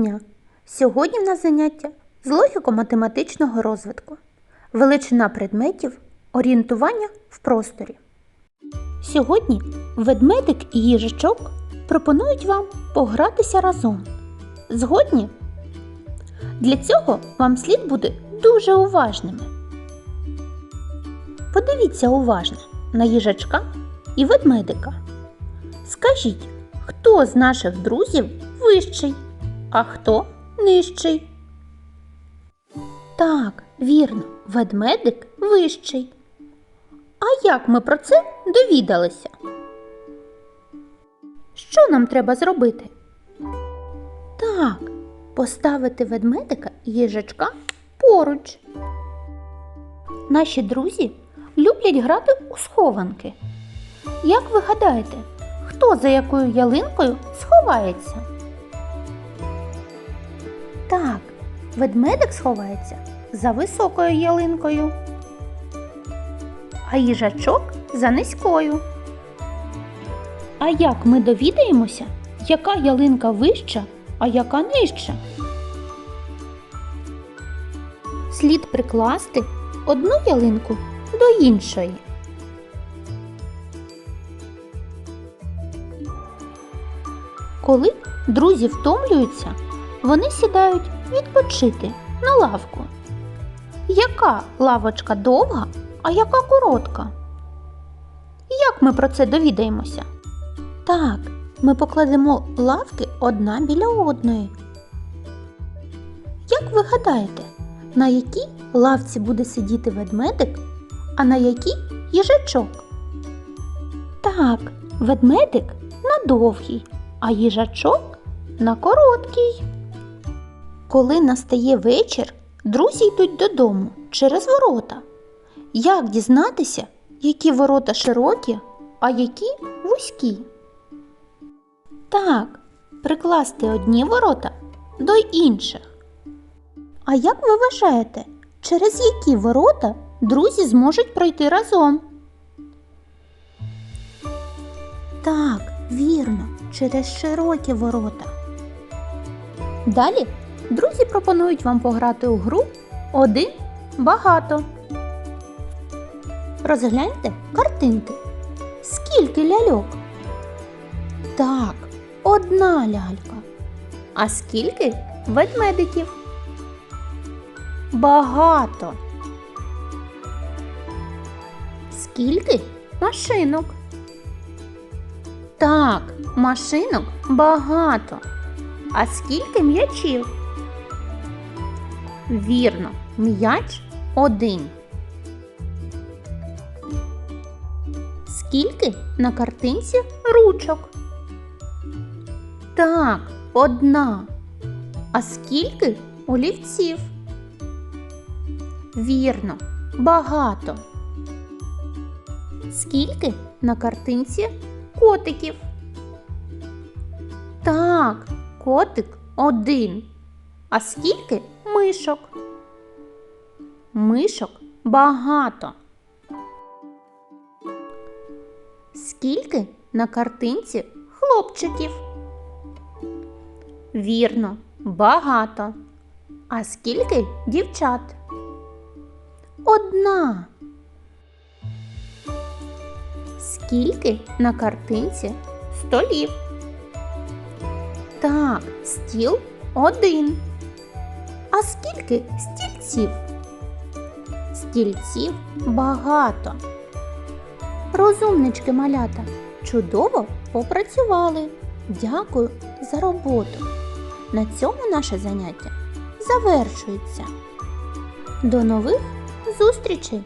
дня! Сьогодні в нас заняття з логіко-математичного розвитку, величина предметів, орієнтування в просторі. Сьогодні ведмедик і їжачок пропонують вам погратися разом. Згодні? Для цього вам слід бути дуже уважними. Подивіться уважно на їжачка і ведмедика. Скажіть, хто з наших друзів вищий, а хто нижчий? Так, вірно, ведмедик вищий. А як ми про це довідалися? Що нам треба зробити? Так, поставити ведмедика їжачка поруч. Наші друзі люблять грати у схованки. Як ви гадаєте, хто за якою ялинкою сховається? Так, ведмедик сховається за високою ялинкою, а їжачок за низькою. А як ми довідаємося, яка ялинка вища, а яка нижча? Слід прикласти одну ялинку до іншої. Коли друзі втомлюються, вони сідають відпочити на лавку. Яка лавочка довга, а яка коротка? Як ми про це довідаємося? Так, ми покладемо лавки одна біля одної. Як ви гадаєте, на якій лавці буде сидіти ведмедик, а на якій їжачок? Так, ведмедик на довгій, а їжачок на короткій. Коли настає вечір, друзі йдуть додому через ворота. Як дізнатися, які ворота широкі, а які вузькі? Так, прикласти одні ворота до інших. А як ви вважаєте, через які ворота друзі зможуть пройти разом? Так, вірно, через широкі ворота. Далі друзі пропонують вам пограти у гру один багато. Розгляньте картинки. Скільки ляльок? Так, одна лялька. А скільки ведмедиків? Багато. Скільки машинок? Так, машинок багато. А скільки м'ячів? Вірно, м'яч один. Скільки на картинці ручок? Так, одна. А скільки олівців? Вірно, багато. Скільки на картинці котиків? Так, котик один. А скільки мишок? Мишок багато. Скільки на картинці хлопчиків? Вірно, багато. А скільки дівчат? Одна. Скільки на картинці столів? Так, стіл один. А скільки стільців? Стільців багато. Розумнички малята, чудово попрацювали. Дякую за роботу. На цьому наше заняття завершується. До нових зустрічей!